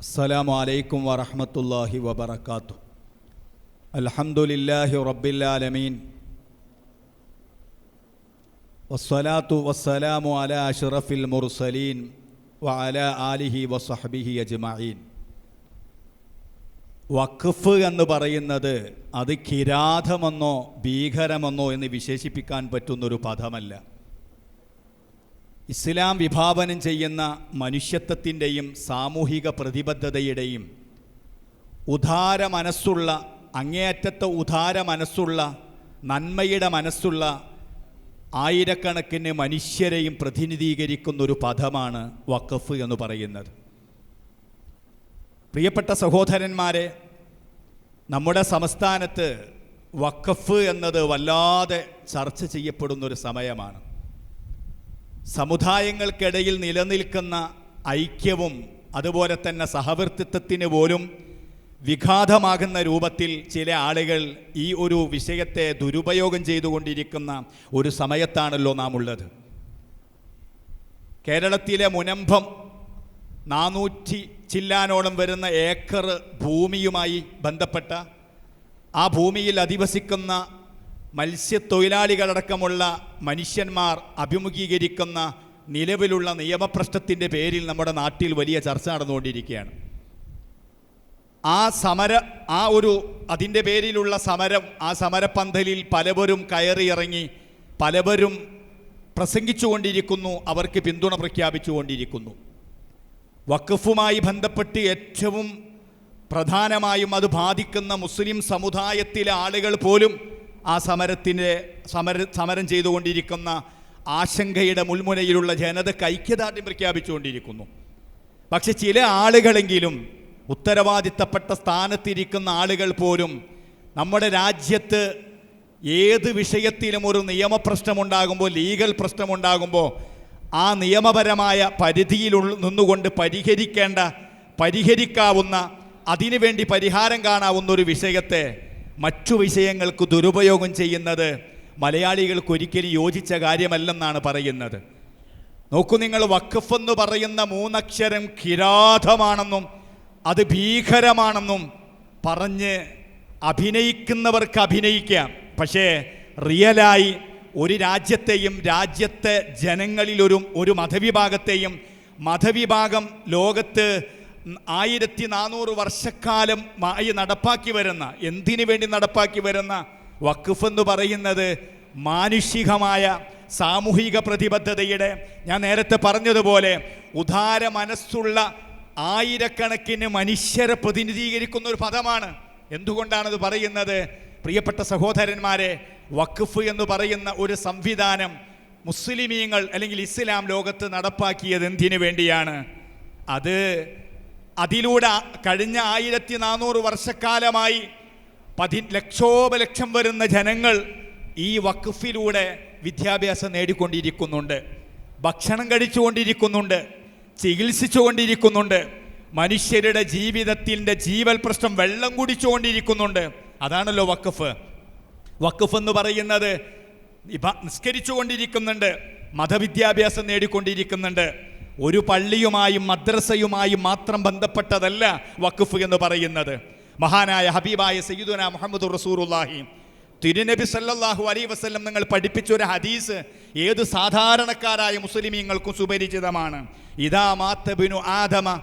അസ്സലാമു അലൈക്കും വറഹമത്തല്ലാഹി വബർക്കാത്തു അൽഹംദുലില്ലാഹി റബ്ബില്ലാലമീൻ വസ്സലാത്തു വസ്സലാമു അല അഷ്റഫിൽ മുർസലീൻ വ അല ആലിഹി വസഹബിഹി അജ്മീൻ വഖഫ് എന്ന് പറയുന്നത് അത് കിരാതമെന്നോ ഭീകരമെന്നോ എന്ന് വിശേഷിപ്പിക്കാൻ പറ്റുന്നൊരു പദമല്ല. ഇസ്ലാം വിഭാവനം ചെയ്യുന്ന മനുഷ്യത്വത്തിന്റെയും സാമൂഹിക പ്രതിബദ്ധതയുടെയും ഉദാര മനസ്സുള്ള അങ്ങേയറ്റത്തെ ഉദാര മനസ്സുള്ള നന്മയുടെ മനസ്സുള്ള ആയിരക്കണക്കിന് മനുഷ്യരെയും പ്രതിനിധീകരിക്കുന്ന ഒരു പദമാണ് വഖഫ് എന്ന് പറയുന്നത്. പ്രിയപ്പെട്ട സഹോദരന്മാരെ നമ്മുടെ സംസ്ഥാനത്ത് വഖഫ് എന്നത് വല്ലാതെ ചർച്ച ചെയ്യപ്പെടുന്നൊരു സമയമാണ്. സമുദായങ്ങൾക്കിടയിൽ നിലനിൽക്കുന്ന ഐക്യവും അതുപോലെ തന്നെ സഹവർത്തിത്വത്തിന് പോലും വിഘാതമാകുന്ന രൂപത്തിൽ ചില ആളുകൾ ഈ ഒരു വിഷയത്തെ ദുരുപയോഗം ചെയ്തുകൊണ്ടിരിക്കുന്ന ഒരു സമയത്താണല്ലോ നാം ഉള്ളത് കേരളത്തിലെ മുനമ്പം നാനൂറ്റി ചില്ലാനോളം വരുന്ന ഏക്കർ ഭൂമിയുമായി ബന്ധപ്പെട്ട ആ ഭൂമിയിൽ അധിവസിക്കുന്ന മത്സ്യത്തൊഴിലാളികളടക്കമുള്ള മനുഷ്യന്മാർ അഭിമുഖീകരിക്കുന്ന നിലവിലുള്ള നിയമപ്രശ്നത്തിന്റെ പേരിൽ നമ്മുടെ നാട്ടിൽ വലിയ ചർച്ച നടന്നുകൊണ്ടിരിക്കുകയാണ്. ആ സമര ആ ഒരു അതിന്റെ പേരിലുള്ള സമരം ആ സമരപ്പന്തലിൽ പലവരും കയറിയിറങ്ങി പലവരും പ്രസംഗിച്ചുകൊണ്ടിരിക്കുന്നു അവർക്ക് പിന്തുണ പ്രഖ്യാപിച്ചുകൊണ്ടിരിക്കുന്നു. വഖഫുമായി ബന്ധപ്പെട്ട് ഏറ്റവും പ്രധാനമായും അത് ബാധിക്കുന്ന മുസ്ലിം സമുദായത്തിലെ ആളുകൾ പോലും ആ സമരത്തിന്റെ സമര സമരം ചെയ്തുകൊണ്ടിരിക്കുന്ന ആശങ്കയുടെ മുൾമുനയിലുള്ള ജനതയ്ക്ക് ഐക്യദാർഢ്യം പ്രഖ്യാപിച്ചുകൊണ്ടിരിക്കുന്നു. പക്ഷെ ചില ആളുകളെങ്കിലും ഉത്തരവാദിത്തപ്പെട്ട സ്ഥാനത്തിരിക്കുന്ന ആളുകൾ പോലും നമ്മുടെ രാജ്യത്ത് ഏത് വിഷയത്തിലും ഒരു നിയമപ്രശ്നമുണ്ടാകുമ്പോൾ ലീഗൽ പ്രശ്നമുണ്ടാകുമ്പോൾ ആ നിയമപരമായ പരിധിയിൽ നിന്നുകൊണ്ട് പരിഹരിക്കേണ്ട പരിഹരിക്കാവുന്ന അതിനുവേണ്ടി പരിഹാരം കാണാവുന്ന ഒരു വിഷയത്തെ മറ്റു വിഷയങ്ങൾക്ക് ദുരുപയോഗം ചെയ്യുന്നത് മലയാളികൾക്ക് ഒരിക്കലും യോജിച്ച കാര്യമല്ലെന്നാണ് പറയുന്നത്. നോക്കൂ നിങ്ങൾ വഖഫ് എന്ന് പറയുന്ന മൂന്നക്ഷരം കിരാതമാണെന്നും അത് ഭീകരമാണെന്നും പറഞ്ഞ് അഭിനയിക്കുന്നവർക്ക് അഭിനയിക്കാം. പക്ഷേ റിയലായി ഒരു രാജ്യത്തെയും രാജ്യത്തെ ജനങ്ങളിലൊരു ഒരു മതവിഭാഗത്തെയും മതവിഭാഗം ലോകത്ത് ആയിരത്തി നാനൂറ് വർഷക്കാലം മായി നടപ്പാക്കി വരുന്ന എന്തിനു വേണ്ടി നടപ്പാക്കി വരുന്ന വഖഫ് എന്ന് പറയുന്നത് മാനുഷികമായ സാമൂഹിക പ്രതിബദ്ധതയുടെ ഞാൻ നേരത്തെ പറഞ്ഞതുപോലെ ഉദാര മനസ്സുള്ള ആയിരക്കണക്കിന് മനുഷ്യരെ പ്രതിനിധീകരിക്കുന്ന ഒരു പദമാണ്. എന്തുകൊണ്ടാണത് പറയുന്നത്? പ്രിയപ്പെട്ട സഹോദരന്മാരെ വഖഫ് എന്ന് പറയുന്ന ഒരു സംവിധാനം മുസ്ലിമീങ്ങൾ അല്ലെങ്കിൽ ഇസ്ലാം ലോകത്ത് നടപ്പാക്കിയത് എന്തിനു വേണ്ടിയാണ്? അത് അതിലൂടെ കഴിഞ്ഞ ആയിരത്തി നാനൂറ് വർഷക്കാലമായി പതി ലക്ഷോപലക്ഷം വരുന്ന ജനങ്ങൾ ഈ വഖഫിലൂടെ വിദ്യാഭ്യാസം നേടിക്കൊണ്ടിരിക്കുന്നുണ്ട്. ഭക്ഷണം കഴിച്ചുകൊണ്ടിരിക്കുന്നുണ്ട്. ചികിത്സിച്ചുകൊണ്ടിരിക്കുന്നുണ്ട്. മനുഷ്യരുടെ ജീവിതത്തിന്റെ ജീവൽ പ്രശ്നം വെള്ളം കുടിച്ചുകൊണ്ടിരിക്കുന്നുണ്ട്. അതാണല്ലോ വഖഫ്. വഖഫ് എന്ന് പറയുന്നത് നിസ്കരിച്ചുകൊണ്ടിരിക്കുന്നുണ്ട്. മതവിദ്യാഭ്യാസം നേടിക്കൊണ്ടിരിക്കുന്നുണ്ട്. ഒരു പള്ളിയുമായും മദ്രസയുമായും മാത്രം ബന്ധപ്പെട്ടതല്ല വഖഫ് എന്ന് പറയുന്നത്. മഹാനായ ഹബീബായ സയ്യിദുന മുഹമ്മദ് റസൂറുല്ലാഹി തിരുനബി സല്ലാഹു അലൈഹി വസ്ലം നിങ്ങൾ പഠിപ്പിച്ച ഒരു ഹദീസ് ഏത് സാധാരണക്കാരായ മുസ്ലിമീങ്ങൾക്കും സുപരിചിതമാണ്. ഇതാ മാത്തബിനു ആദമ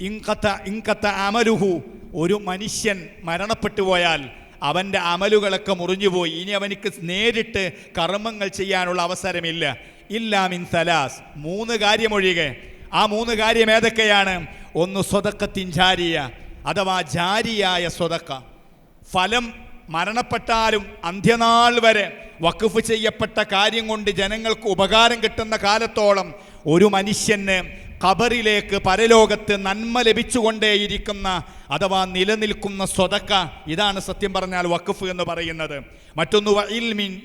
ഇങ്കത്ത ഇങ്കത്ത അമലുഹു. ഒരു മനുഷ്യൻ മരണപ്പെട്ടു പോയാൽ അവന്റെ അമലുകളൊക്കെ മുറിഞ്ഞുപോയി ഇനി അവനിക്ക് നേരിട്ട് കർമ്മങ്ങൾ ചെയ്യാനുള്ള അവസരമില്ല. ഇല്ലാ മിൻ സലാസ്. മൂന്ന് കാര്യമൊഴികെ. ആ മൂന്ന് കാര്യം ഏതൊക്കെയാണ്? ഒന്ന് സ്വതക്കത്തിൻ ജാരിയ അഥവാ ജാരിയായ സ്വതക്ക. ഫലം മരണപ്പെട്ടാലും അന്ത്യനാൾ വരെ വഖഫ് ചെയ്യപ്പെട്ട കാര്യം കൊണ്ട് ജനങ്ങൾക്ക് ഉപകാരം കിട്ടുന്ന കാലത്തോളം ഒരു മനുഷ്യന് ഖബറിലേക്ക് പരലോകത്ത് നന്മ ലഭിച്ചുകൊണ്ടേയിരിക്കുന്ന അഥവാ നിലനിൽക്കുന്ന സ്വതക്ക ഇതാണ് സത്യം പറഞ്ഞാൽ വഖഫ് എന്ന് പറയുന്നത്. മറ്റൊന്ന് വഇൽമിൻ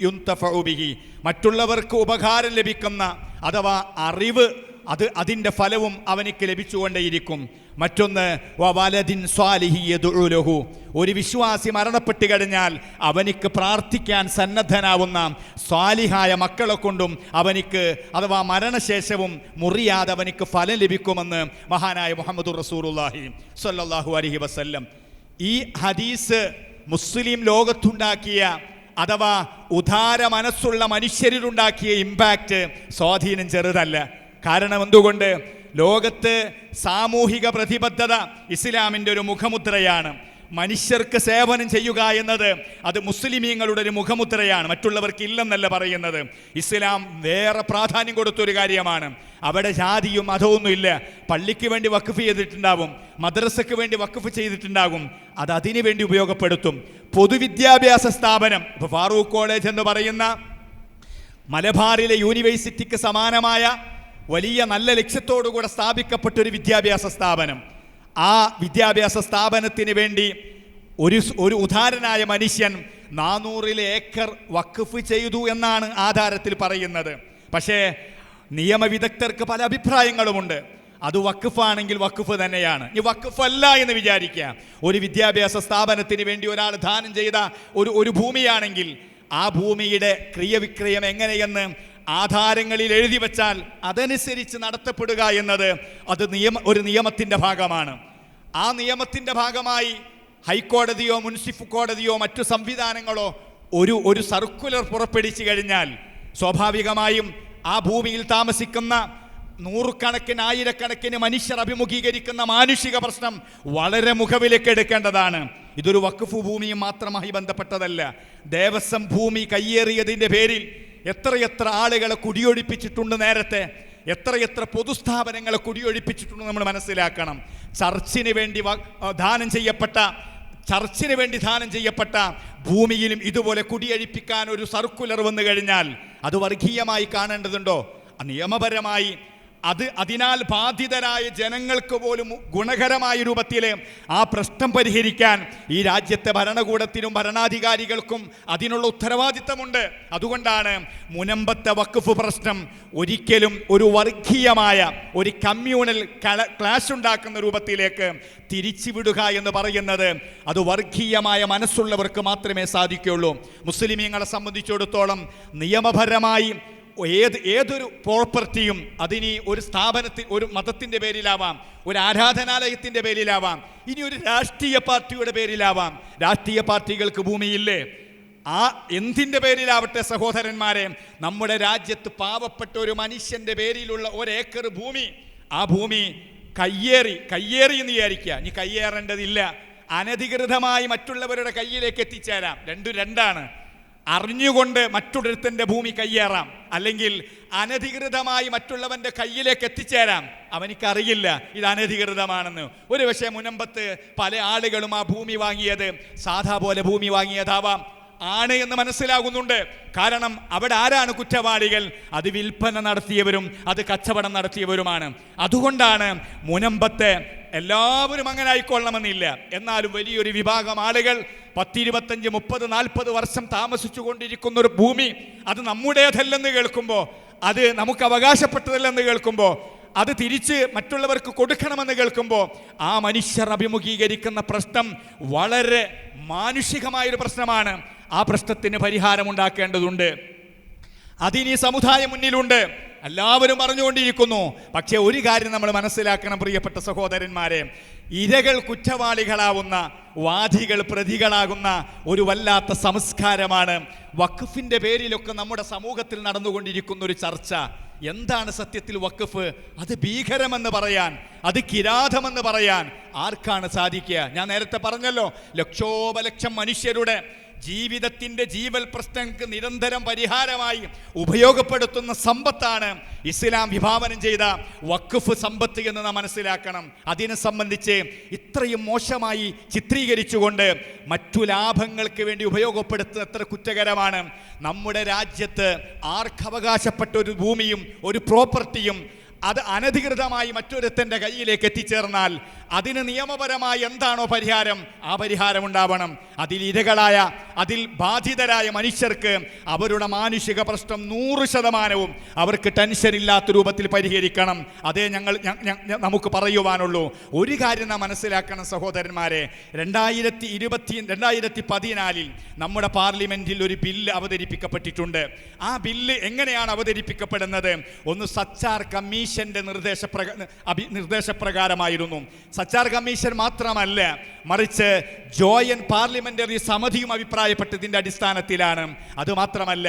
മറ്റുള്ളവർക്ക് ഉപകാരം ലഭിക്കുന്ന അഥവാ അറിവ് അത് അതിന്റെ ഫലവും അവനിക്ക് ലഭിച്ചുകൊണ്ടേയിരിക്കും. മറ്റൊന്ന് വലദിൻ സ്വാലിഹിയതുലഹു ഒരു വിശ്വാസി മരണപ്പെട്ട് കഴിഞ്ഞാൽ അവനിക്ക് പ്രാർത്ഥിക്കാൻ സന്നദ്ധനാവുന്ന സ്വാലിഹായ മക്കളെ കൊണ്ടും അവനിക്ക് അഥവാ മരണശേഷവും മുറിയാതെ അവനിക്ക് ഫലം ലഭിക്കുമെന്ന് മഹാനായ മുഹമ്മദ് റസൂറുല്ലാഹി സല്ലാഹു അലഹി വസ്ല്ലം. ഈ ഹദീസ് മുസ്ലിം ലോകത്തുണ്ടാക്കിയ അഥവാ ഉദാര മനസ്സുള്ള മനുഷ്യരിലുണ്ടാക്കിയ ഇമ്പാക്റ്റ് സ്വാധീനം ചെറുതല്ല. കാരണം എന്തുകൊണ്ട് ലോകത്ത് സാമൂഹിക പ്രതിബദ്ധത ഇസ്ലാമിന്റെ ഒരു മുഖമുദ്രയാണ്. മനുഷ്യർക്ക് സേവനം ചെയ്യുക എന്നത് അത് മുസ്ലിമീങ്ങളുടെ ഒരു മുഖമുദ്രയാണ്. മറ്റുള്ളവർക്ക് ഇല്ലെന്നല്ല പറയുന്നത്. ഇസ്ലാം വേറെ പ്രാധാന്യം കൊടുത്തൊരു കാര്യമാണ്. അവിടെ ജാതിയും മതവുമൊന്നുമില്ല പള്ളിക്ക് വേണ്ടി വഖഫ് ചെയ്തിട്ടുണ്ടാവും. മദ്രസയ്ക്ക് വേണ്ടി വഖഫ് ചെയ്തിട്ടുണ്ടാകും അത് അതിനു വേണ്ടി ഉപയോഗപ്പെടുത്തും. പൊതുവിദ്യാഭ്യാസ സ്ഥാപനം ഇപ്പോൾ ഫാറൂഖ് കോളേജ് എന്ന് പറയുന്ന മലബാറിലെ യൂണിവേഴ്സിറ്റിക്ക് സമാനമായ വലിയ നല്ല ലക്ഷ്യത്തോടുകൂടെ സ്ഥാപിക്കപ്പെട്ട ഒരു വിദ്യാഭ്യാസ സ്ഥാപനം. ആ വിദ്യാഭ്യാസ സ്ഥാപനത്തിന് വേണ്ടി ഒരു ഒരു ഉദാരനായ മനുഷ്യൻ നാനൂറിലെ ഏക്കർ വഖഫ് ചെയ്തു എന്നാണ് ആധാരത്തിൽ പറയുന്നത്. പക്ഷേ നിയമവിദഗ്ധർക്ക് പല അഭിപ്രായങ്ങളുമുണ്ട്. അത് വഖഫാണെങ്കിൽ വഖഫ് തന്നെയാണ്. ഈ അല്ല എന്ന് വിചാരിക്കുക. ഒരു വിദ്യാഭ്യാസ സ്ഥാപനത്തിന് വേണ്ടി ഒരാൾ ദാനം ചെയ്ത ഒരു ഒരു ഭൂമിയാണെങ്കിൽ ആ ഭൂമിയുടെ ക്രിയവിക്രയം എങ്ങനെയെന്ന് ആധാരങ്ങളിൽ എഴുതി വച്ചാൽ അതനുസരിച്ച് നടത്തപ്പെടുക എന്നത് അത് നിയമ ഒരു നിയമത്തിന്റെ ഭാഗമാണ്. ആ നിയമത്തിന്റെ ഭാഗമായി ഹൈക്കോടതിയോ മുൻസിഫ് കോടതിയോ മറ്റു സംവിധാനങ്ങളോ ഒരു ഒരു സർക്കുലർ പുറപ്പെടുവിച്ചു കഴിഞ്ഞാൽ സ്വാഭാവികമായും ആ ഭൂമിയിൽ താമസിക്കുന്ന നൂറുകണക്കിന് ആയിരക്കണക്കിന് മനുഷ്യർ അഭിമുഖീകരിക്കുന്ന മാനുഷിക പ്രശ്നം വളരെ മുഖവിലേക്ക് എടുക്കേണ്ടതാണ്. ഇതൊരു വഖഫ് ഭൂമിയും മാത്രമായി ബന്ധപ്പെട്ടതല്ല. ദേവസ്വം ഭൂമി കയ്യേറിയതിന്റെ പേരിൽ എത്രയെത്ര ആളുകളെ കുടിയൊഴിപ്പിച്ചിട്ടുണ്ട് നേരത്തെ? എത്രയെത്ര പൊതുസ്ഥാപനങ്ങളെ കുടിയൊഴിപ്പിച്ചിട്ടുണ്ട് നമ്മൾ മനസ്സിലാക്കണം. ചർച്ചിന് വേണ്ടി ദാനം ചെയ്യപ്പെട്ട ചർച്ചിന് വേണ്ടി ദാനം ചെയ്യപ്പെട്ട ഭൂമിയിലും ഇതുപോലെ കുടിയഴിപ്പിക്കാൻ ഒരു സർക്കുലർ വന്നു കഴിഞ്ഞാൽ അത് വർഗീയമായി കാണേണ്ടതുണ്ടോ? നിയമപരമായി അത് അതിനാൽ ബാധിതരായ ജനങ്ങൾക്ക് പോലും ഗുണകരമായ രൂപത്തിൽ ആ പ്രശ്നം പരിഹരിക്കാൻ ഈ രാജ്യത്തെ ഭരണകൂടത്തിനും ഭരണാധികാരികൾക്കും അതിനുള്ള ഉത്തരവാദിത്തമുണ്ട്. അതുകൊണ്ടാണ് മുനമ്പത്തെ വഖഫ് പ്രശ്നം ഒരിക്കലും ഒരു വർഗീയമായ ഒരു കമ്മ്യൂണൽ ക്ലാഷ് ഉണ്ടാക്കുന്ന രൂപത്തിലേക്ക് തിരിച്ചുവിടുക എന്ന് പറയുന്നത് അത് വർഗീയമായ മനസ്സുള്ളവർക്ക് മാത്രമേ സാധിക്കുകയുള്ളൂ. മുസ്ലിമീങ്ങളെ സംബന്ധിച്ചിടത്തോളം നിയമപരമായി ഏത് ഏതൊരു പ്രോപ്പർട്ടിയും അതിനി ഒരു സ്ഥാപനത്തിൽ ഒരു മതത്തിന്റെ പേരിലാവാം ഒരു ആരാധനാലയത്തിന്റെ പേരിലാവാം ഇനി ഒരു രാഷ്ട്രീയ പാർട്ടിയുടെ പേരിലാവാം. രാഷ്ട്രീയ പാർട്ടികൾക്ക് ഭൂമിയില്ലേ? ആ എന്തിന്റെ പേരിലാവട്ടെ സഹോദരന്മാരെ? നമ്മുടെ രാജ്യത്ത് പാവപ്പെട്ട ഒരു മനുഷ്യന്റെ പേരിലുള്ള ഒരേക്കർ ഭൂമി ആ ഭൂമി കയ്യേറി കയ്യേറി എന്ന് വിചാരിക്കുക. ഇനി കയ്യേറേണ്ടതില്ല. അനധികൃതമായി മറ്റുള്ളവരുടെ കയ്യിലേക്ക് എത്തിച്ചേരാം. രണ്ടും രണ്ടാണ്. അറിഞ്ഞുകൊണ്ട് മറ്റൊരുത്തന്റെ ഭൂമി കയ്യേറാം. അല്ലെങ്കിൽ അനധികൃതമായി മറ്റുള്ളവന്റെ കയ്യിലേക്ക് എത്തിച്ചേരാം. അവനിക്കറിയില്ല ഇത് അനധികൃതമാണെന്ന്. ഒരു പക്ഷേ മുനമ്പത്ത് പല ആളുകളും ആ ഭൂമി വാങ്ങിയത് സാധാ പോലെ ഭൂമി വാങ്ങിയതാവാം. ആണ് എന്ന് മനസ്സിലാകുന്നുണ്ട്. കാരണം അവിടെ ആരാണ് കുറ്റവാളികൾ? അത് വിൽപ്പന നടത്തിയവരും അത് കച്ചവടം നടത്തിയവരുമാണ്. അതുകൊണ്ടാണ് മുനമ്പത്തെ എല്ലാവരും അങ്ങനെ ആയിക്കൊള്ളണമെന്നില്ല. എന്നാലും വലിയൊരു വിഭാഗം ആളുകൾ പത്തിരുപത്തഞ്ച് മുപ്പത് നാൽപ്പത് വർഷം താമസിച്ചു കൊണ്ടിരിക്കുന്ന ഒരു ഭൂമി അത് നമ്മുടേതല്ലെന്ന് കേൾക്കുമ്പോൾ അത് നമുക്ക് അവകാശപ്പെട്ടതല്ലെന്ന് കേൾക്കുമ്പോൾ അത് തിരിച്ച് മറ്റുള്ളവർക്ക് കൊടുക്കണമെന്ന് കേൾക്കുമ്പോൾ ആ മനുഷ്യർ അഭിമുഖീകരിക്കുന്ന പ്രശ്നം വളരെ മാനുഷികമായൊരു പ്രശ്നമാണ്. ആ പ്രശ്നത്തിന് പരിഹാരമുണ്ടാക്കേണ്ടതുണ്ട്. അതിനി സമുദായം മുന്നിലുണ്ട്. എല്ലാവരും പറഞ്ഞുകൊണ്ടിരിക്കുന്നു പക്ഷേ ഒരു കാര്യം നമ്മൾ മനസ്സിലാക്കണം പ്രിയപ്പെട്ട സഹോദരന്മാരെ. ഇരകൾ കുറ്റവാളികളാവുന്ന വാദികൾ പ്രതികളാകുന്ന ഒരു വല്ലാത്ത സംസ്കാരമാണ് വഖഫിന്റെ പേരിലൊക്കെ നമ്മുടെ സമൂഹത്തിൽ നടന്നുകൊണ്ടിരിക്കുന്ന ഒരു ചർച്ച. എന്താണ് സത്യത്തിൽ വഖഫ്? അത് ഭീകരമെന്ന് പറയാൻ അത് കിരാതമെന്ന് പറയാൻ ആർക്കാണ് സാധിക്കുക? ഞാൻ നേരത്തെ പറഞ്ഞല്ലോ ലക്ഷോപലക്ഷം മനുഷ്യരുടെ ജീവിതത്തിന്റെ ജീവൽ പ്രശ്നങ്ങൾക്ക് നിരന്തരം പരിഹാരമായി ഉപയോഗപ്പെടുത്തുന്ന സമ്പത്താണ് ഇസ്ലാം വിഭാവനം ചെയ്ത വഖഫ് സമ്പത്ത് എന്ന് നാം മനസ്സിലാക്കണം. അതിനെ സംബന്ധിച്ച് ഇത്രയും മോശമായി ചിത്രീകരിച്ചുകൊണ്ട് മറ്റു ലാഭങ്ങൾക്ക് വേണ്ടി ഉപയോഗപ്പെടുത്തുന്ന എത്ര കുറ്റകരമാണ്. നമ്മുടെ രാജ്യത്ത് ആർക്കവകാശപ്പെട്ട ഒരു ഭൂമിയും ഒരു പ്രോപ്പർട്ടിയും അത് അനധികൃതമായി മറ്റൊരുത്തന്റെ കയ്യിലേക്ക് എത്തിച്ചേർന്നാൽ അതിന് നിയമപരമായി എന്താണോ പരിഹാരം? ആ പരിഹാരം ഉണ്ടാവണം. അതിൽ ഇരകളായ അതിൽ ബാധിതരായ മനുഷ്യർക്ക് അവരുടെ മാനുഷിക പ്രശ്നം നൂറ് ശതമാനവും അവർക്ക് ടെൻഷൻ ഇല്ലാത്ത രൂപത്തിൽ പരിഹരിക്കണം. അതേ ഞങ്ങൾ നമുക്ക് പറയുവാനുള്ളൂ. ഒരു കാര്യം നാം മനസ്സിലാക്കണം സഹോദരന്മാരെ. രണ്ടായിരത്തി ഇരുപത്തി രണ്ടായിരത്തി പതിനാലിൽ നമ്മുടെ പാർലമെന്റിൽ ഒരു ബില്ല് അവതരിപ്പിക്കപ്പെട്ടിട്ടുണ്ട്. ആ ബില്ല് എങ്ങനെയാണ് അവതരിപ്പിക്കപ്പെടുന്നത്? ഒന്ന് സച്ചാർ കമ്മീഷന്റെ നിർദ്ദേശപ്രക അഭി നിർദ്ദേശപ്രകാരമായിരുന്നു. സച്ചാർ കമ്മീഷൻ മാത്രമല്ല മറിച്ച് ജോയൻ പാർലമെന്ററി സമിതിയും അഭിപ്രായപ്പെട്ടതിന്റെ അടിസ്ഥാനത്തിലാണ്. അതുമാത്രമല്ല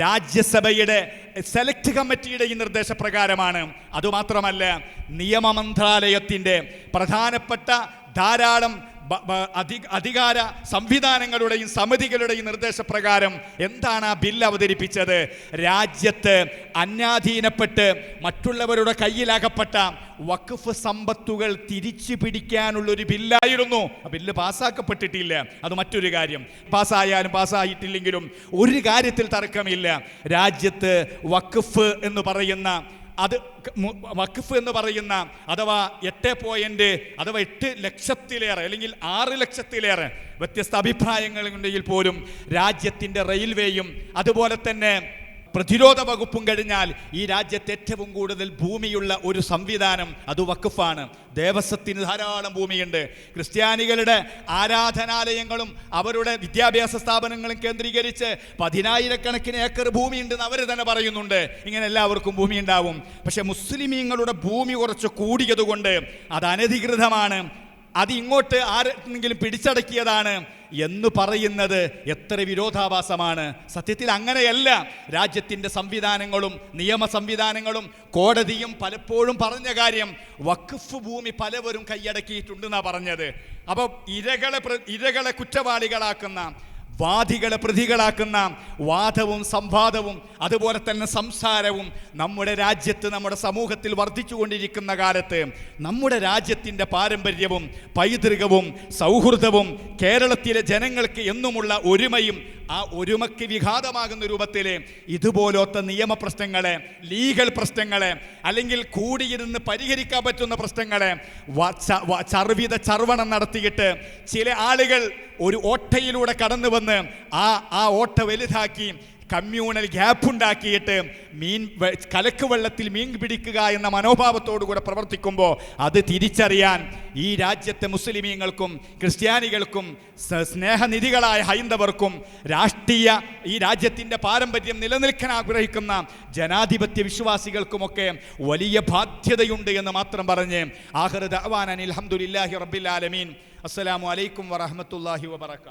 രാജ്യസഭയുടെ സെലക്ട് കമ്മിറ്റിയുടെ ഈ നിർദ്ദേശപ്രകാരമാണ്. അതുമാത്രമല്ല നിയമ മന്ത്രാലയത്തിന്റെ പ്രധാനപ്പെട്ട ധാരാളം അധികാര സംവിധാനങ്ങളുടെയും സമിതികളുടെയും നിർദ്ദേശപ്രകാരം എന്താണ് ആ ബില്ല് അവതരിപ്പിച്ചത്? രാജ്യത്ത് അന്യാധീനപ്പെട്ട് മറ്റുള്ളവരുടെ കയ്യിലകപ്പെട്ട വഖഫ് സമ്പത്തുകൾ തിരിച്ചു പിടിക്കാനുള്ളൊരു ബില്ലായിരുന്നു. ആ ബില്ല് പാസ്സാക്കപ്പെട്ടിട്ടില്ല. അത് മറ്റൊരു കാര്യം. പാസ്സായാലും പാസ്സായിട്ടില്ലെങ്കിലും ഒരു കാര്യത്തിൽ തർക്കമില്ല. രാജ്യത്ത് വഖഫ് എന്ന് പറയുന്ന അത് വഖഫ് എന്ന് പറയുന്ന അഥവാ എട്ട് പോയിന്റ് അഥവാ എട്ട് ലക്ഷത്തിലേറെ അല്ലെങ്കിൽ ആറ് ലക്ഷത്തിലേറെ വ്യത്യസ്ത അഭിപ്രായങ്ങളുണ്ടെങ്കിൽ പോലും രാജ്യത്തിന്റെ റെയിൽവേയും അതുപോലെ തന്നെ പ്രതിരോധ വകുപ്പും കഴിഞ്ഞാൽ ഈ രാജ്യത്ത് ഏറ്റവും കൂടുതൽ ഭൂമിയുള്ള ഒരു സംവിധാനം അത് വഖഫാണ്. ദേവസ്വത്തിന് ധാരാളം ഭൂമിയുണ്ട്. ക്രിസ്ത്യാനികളുടെ ആരാധനാലയങ്ങളും അവരുടെ വിദ്യാഭ്യാസ സ്ഥാപനങ്ങളും കേന്ദ്രീകരിച്ച് പതിനായിരക്കണക്കിന് ഏക്കർ ഭൂമിയുണ്ടെന്ന് അവർ തന്നെ പറയുന്നുണ്ട്. ഇങ്ങനെ എല്ലാവർക്കും ഭൂമി ഉണ്ടാവും പക്ഷെ മുസ്ലിമീങ്ങളുടെ ഭൂമി കുറച്ച് കൂടിയതുകൊണ്ട് അത് അനധികൃതമാണ്. അത് ഇങ്ങോട്ട് ആരെങ്കിലും പിടിച്ചടക്കിയതാണ്. എന്ന് പറയുന്നത് എത്ര വിരോധാഭാസമാണ്. സത്യത്തിൽ അങ്ങനെയല്ല. രാജ്യത്തിന്റെ സംവിധാനങ്ങളും നിയമ സംവിധാനങ്ങളും കോടതിയും പലപ്പോഴും പറഞ്ഞ കാര്യം വഖഫ് ഭൂമി പലവരും കൈയടക്കിയിട്ടുണ്ടെന്നാണ് പറഞ്ഞത്. അപ്പോൾ ഇരകളെ ഇരകളെ കുറ്റവാളികളാക്കുന്ന വാദികളെ പ്രതികളാക്കുന്ന വാദവും സംവാദവും അതുപോലെ തന്നെ സംസാരവും നമ്മുടെ രാജ്യത്ത് നമ്മുടെ സമൂഹത്തിൽ വർദ്ധിച്ചുകൊണ്ടിരിക്കുന്ന കാലത്ത് നമ്മുടെ രാജ്യത്തിന്റെ പാരമ്പര്യവും പൈതൃകവും സൗഹൃദവും കേരളത്തിലെ ജനങ്ങൾക്ക് എന്നുമുള്ള ഒരുമയും ആ ഒരുമയ്ക്ക് വിഘാതമാകുന്ന രൂപത്തിൽ ഇതുപോലത്തെ നിയമപ്രശ്നങ്ങളെ ലീഗൽ പ്രശ്നങ്ങളെ അല്ലെങ്കിൽ കൂടിയിരുന്ന് പരിഹരിക്കാൻ പറ്റുന്ന പ്രശ്നങ്ങളെ ചർവിത ചർവണം നടത്തിയിട്ട് ചില ആളുകൾ ഒരു ഓട്ടയിലൂടെ കടന്നു വന്ന് ആ ആ ഓട്ട വലുതാക്കി കമ്മ്യൂണൽ ഗ്യാപ്പ് ഉണ്ടാക്കിയിട്ട് മീൻ കലക്ക് വെള്ളത്തിൽ മീൻ പിടിക്കുക എന്ന മനോഭാവത്തോടു കൂടെ പ്രവർത്തിക്കുമ്പോൾ അത് തിരിച്ചറിയാൻ ഈ രാജ്യത്തെ മുസ്ലിമീങ്ങൾക്കും ക്രിസ്ത്യാനികൾക്കും സ്നേഹനിധികളായ ഹൈന്ദവർക്കും രാഷ്ട്രീയ ഈ രാജ്യത്തിന്റെ പാരമ്പര്യം നിലനിൽക്കാൻ ആഗ്രഹിക്കുന്ന ജനാധിപത്യ വിശ്വാസികൾക്കുമൊക്കെ വലിയ ബാധ്യതയുണ്ട് എന്ന് മാത്രം പറഞ്ഞ് ആഹ്റദ് അവാൻ അനിൽ റബ്ബിൽ ആലമീൻ. അസ്സലാമു അലൈക്കും വറഹമത്തല്ലാഹി വബർക്കാത്തു